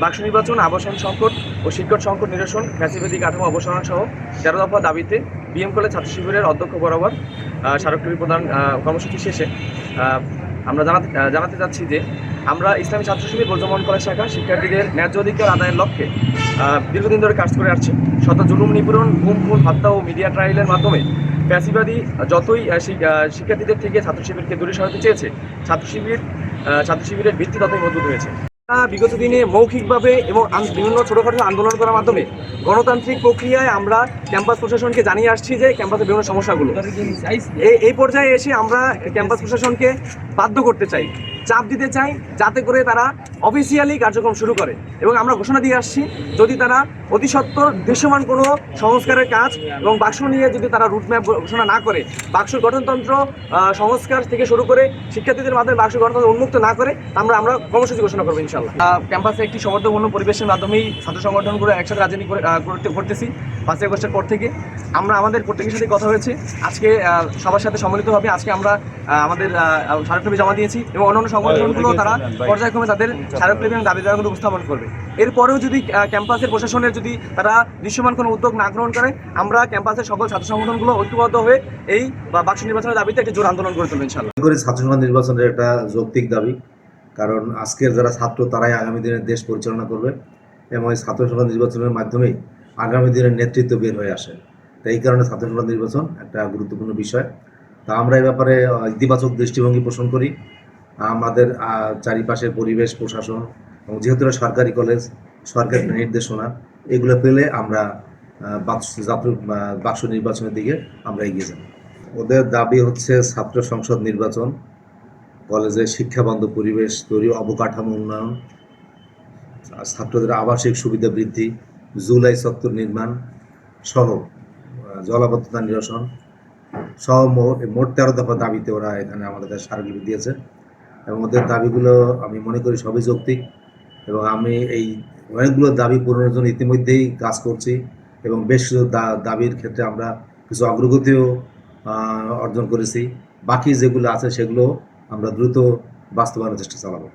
বাক্স নির্বাচন আবাসন সংকট ও শিক্ষক সংকট নিরসন ফ্যাসিলিটি কাঠামো অপসারণ সহ তেরো দফা দাবিতে বিএম কলেজ ছাত্র শিবিরের অধ্যক্ষ বরাবর আহ, স্মারকলিপি প্রদান কর্মসূচি শেষে আমরা জানাতে জানাতে চাচ্ছি যে আমরা ইসলামী ছাত্র শিবির বর্ধমান কলেজ শাখা শিক্ষার্থীদের ন্যায্য অধিকার আদায়ের লক্ষ্যে দীর্ঘদিন ধরে কাজ করে আসছি। শত জুলুম নিপীড়ন গুম খুন হত্যা ও মিডিয়া ট্রায়ালের মাধ্যমে ফ্যাসিবাদী যতই শিক্ষার্থীদের থেকে ছাত্র শিবিরকে দূরে সরাতে চেয়েছে ছাত্র শিবির ছাত্র শিবিরের ভিত্তি ততই মজবুত হয়েছে। বিগত দিনে মৌখিকভাবে এবং বিভিন্ন ছোটখাটো আন্দোলন করার মাধ্যমে গণতান্ত্রিক প্রক্রিয়ায় আমরা ক্যাম্পাস প্রশাসনকে জানিয়ে আসছি যে ক্যাম্পাসের বিভিন্ন সমস্যাগুলো। এই পর্যায়ে এসে আমরা ক্যাম্পাস প্রশাসনকে বাধ্য করতে চাই, চাপ দিতে চাই, যাতে করে তারা অফিসিয়ালি কার্যক্রম শুরু করে। এবং আমরা ঘোষণা দিয়ে আসছি যদি তারা অতি সত্বর দৃশ্যমান কোনো সংস্কারের কাজ এবং বাক্স নিয়ে যদি তারা রুটম্যাপ ঘোষণা না করে বাক্স গঠনতন্ত্র সংস্কার থেকে শুরু করে শিক্ষার্থীদের মাধ্যমে বাক্স গঠনতন্ত্র উন্মুক্ত না করে আমরা আমরা কর্মসূচি ঘোষণা করব ইনশাল্লাহ ক্যাম্পাসে একটি সমর্থপূর্ণ পরিবেশের মাধ্যমেই ছাত্র সংগঠনগুলো একসাথে রাজনীতি করতে করতেছি। পাঁচই আগস্টের পর থেকে আমরা আমাদের প্রত্যেকের সাথে কথা হয়েছে। আজকে সবার সাথে সম্মিলিত হবে আজকে আমরা আমাদের স্মারকলিপি জমা দিয়েছি এবং অন্যান্য সংগঠনগুলো তারা পর্যায়ক্রমে তাদের স্মারকলিপি এবং দাবি দাবাগুলো উপস্থাপন করবে। এরপরেও যদি ক্যাম্পাসের প্রশাসনের যদি তারা দৃশ্যমান কোনো উদ্যোগ না গ্রহণ করে আমরা ক্যাম্পাসের সকল ছাত্র সংগঠনগুলো ঐক্যবদ্ধ হয়ে এই বা বাক্স নির্বাচনের দাবিতে একটি জোর আন্দোলন করে তুলবে ইনশাল্লাহ করি ছাত্র সমাজ নির্বাচনের একটা যৌক্তিক দাবি কারণ আজকের যারা ছাত্র তারাই আগামী দিনের দেশ পরিচালনা করবে এবং এই ছাত্র সমাজ নির্বাচনের মাধ্যমেই আগামী দিনের নেতৃত্ব বের হয়ে আসে। তো এই কারণে ছাত্র সমাজ নির্বাচন একটা গুরুত্বপূর্ণ বিষয়। তা আমরা এই ব্যাপারে ইতিবাচক দৃষ্টিভঙ্গি পোষণ করি। আমাদের চারিপাশের পরিবেশ, প্রশাসন এবং যেহেতু সরকারি কলেজ, সরকারি নির্দেশনা, এগুলো পেলে আমরা বাক্স বাক্স নির্বাচনের দিকে আমরা এগিয়ে যাব। ওদের দাবি হচ্ছে ছাত্র সংসদ নির্বাচন, কলেজে শিক্ষাবান্ধব পরিবেশ তৈরি, অবকাঠামো উন্নয়ন, ছাত্রদের আবাসিক সুবিধা বৃদ্ধি, জুলাই চত্বর নির্মাণ সহ জলাবদ্ধতা নিরসন সহ মোট তেরো দফা দাবিতে ওরা এখানে আমাদের স্মারকলিপি দিয়েছে। এবং ওদের দাবিগুলো আমি মনে করি সবই যৌক্তিক এবং আমি এই অনেকগুলো দাবি পূরণের জন্য ইতিমধ্যেই কাজ করছি এবং বেশ কিছু দাবির ক্ষেত্রে আমরা কিছু অগ্রগতিও অর্জন করেছি। বাকি যেগুলো আছে সেগুলো আমরা দ্রুত বাস্তবায়নের চেষ্টা চালাবো।